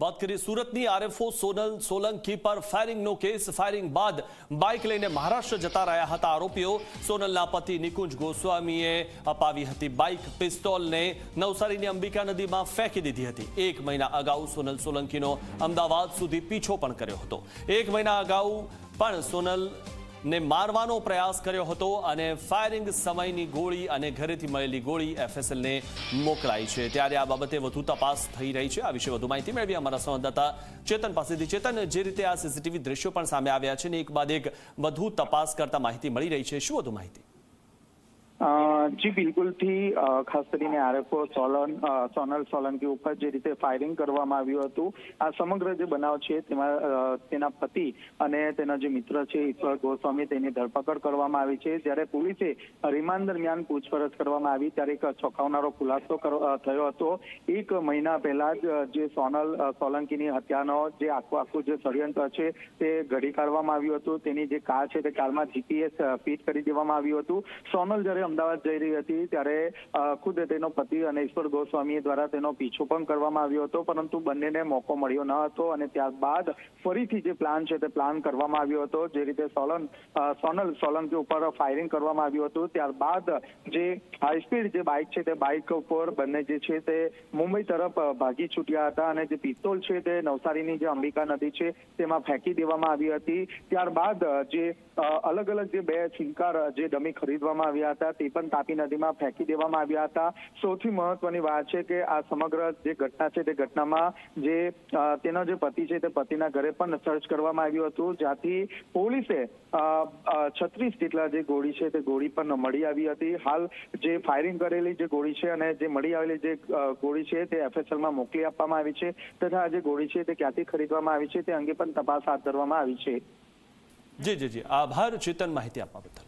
વાત કરીએ સુરતની આરએફઓ સોનલ સોલંકી પર ફાયરિંગનો કેસ. ફાયરિંગ બાદ બાઇક લઈને મહારાષ્ટ્ર જતા રહ્યા હતા આરોપીઓ. સોનલના પતિ નિકુંજ ગોસ્વામીએ અપાવી હતી બાઇક પિસ્તોલને. નવસારીની અંબિકા નદીમાં ફેંકી દીધી હતી. એક મહિના અગાઉ સોનલ સોલંકીનો અમદાવાદ સુધી પીછો પણ કર્યો હતો. એક મહિના અગાઉ પણ સોનલ ને મારવાનો પ્રયાસ કર્યો હતો અને ફાયરિંગ સમયની ગોળી અને ઘરેથી મળેલી ગોળી એફએસએલને મોકલાઈ છે. ત્યારે આ બાબતે વધુ તપાસ થઈ રહી છે. આ વિશે વધુ માહિતી મેળવી અમારા સંવાદદાતા ચેતન પાસેથી. ચેતન, જે રીતે આ સીસીટીવી દ્રશ્યો પણ સામે આવ્યા છે ને, એક બાદ એક વધુ તપાસ કરતા માહિતી મળી રહી છે. શું વધુ માહિતી? જી, બિલકુલથી ખાસ કરીને આરએફઓ સોલન સોનલ સોલંકી ઉપર જે રીતે ફાયરિંગ કરવામાં આવ્યું હતું, આ સમગ્ર જે બનાવ છે, તેમાં તેના પતિ અને તેના જે મિત્ર છે, ઈશ્વર ગોસ્વામી, તેની ધરપકડ કરવામાં આવી છે. જ્યારે પોલીસે રિમાન્ડ દરમિયાન પૂછપરછ કરવામાં આવી, ત્યારે એક ચોંકાવનારો ખુલાસો થયો હતો. એક મહિના પહેલા જ જે સોનલ સોલંકીની હત્યાનો જે આખું આખું જે ષડયંત્ર છે, તે ઘડી કાઢવામાં આવ્યું હતું. તેની જે કાર છે, તે કારમાં જીપીએસ ફિટ કરી દેવામાં આવ્યું હતું. સોનલ જ્યારે અમદાવાદ જઈ રહી હતી ત્યારે ખુદ તેનો પતિ અને ઈશ્વર ગોસ્વામી દ્વારા તેનો પીછો પણ કરવામાં આવ્યો હતો, પરંતુ બંનેને મોકો મળ્યો ન હતો અને ત્યારબાદ ફરીથી જે પ્લાન છે તે પ્લાન કરવામાં આવ્યો હતો. જે રીતે સોલન સોનલ સોલંકી ઉપર ફાયરિંગ કરવામાં આવ્યું હતું, ત્યારબાદ જે હાઈ જે બાઇક છે તે બાઇક ઉપર બંને જે છે તે મુંબઈ તરફ ભાગી છૂટ્યા હતા અને જે પિસ્તોલ છે તે નવસારીની જે અંબિકા નદી છે તેમાં ફેંકી દેવામાં આવી હતી. ત્યારબાદ જે અલગ અલગ જે બે સિંકાર જે ડમી ખરીદવામાં આવ્યા હતા તે પણ તાપી નદીમાં ફેંકી દેવામાં આવ્યા હતા. સૌથી મહત્વની વાત છે કે આ સમગ્ર જે ઘટના છે તે ઘટનામાં જે તેનો જે પતિ છે તે પતિના ઘરે પણ સર્ચ કરવામાં આવ્યું હતું, જ્યાંથી પોલીસે છત્રીસ જેટલા જે ગોળી છે તે ગોળી પણ મળી આવી હતી. હાલ જે ફાયરિંગ કરેલી જે ગોળી છે અને જે મળી આવેલી જે ગોળી છે તે એફએસએલમાં મોકલી આપવામાં આવી છે તથા આ જે ગોળી છે તે ક્યાંથી ખરીદવામાં આવી છે તે અંગે પણ તપાસ હાથ ધરવામાં આવી છે. જી જી જી. આભાર. ચેતન માહિતી આપવા બદલ.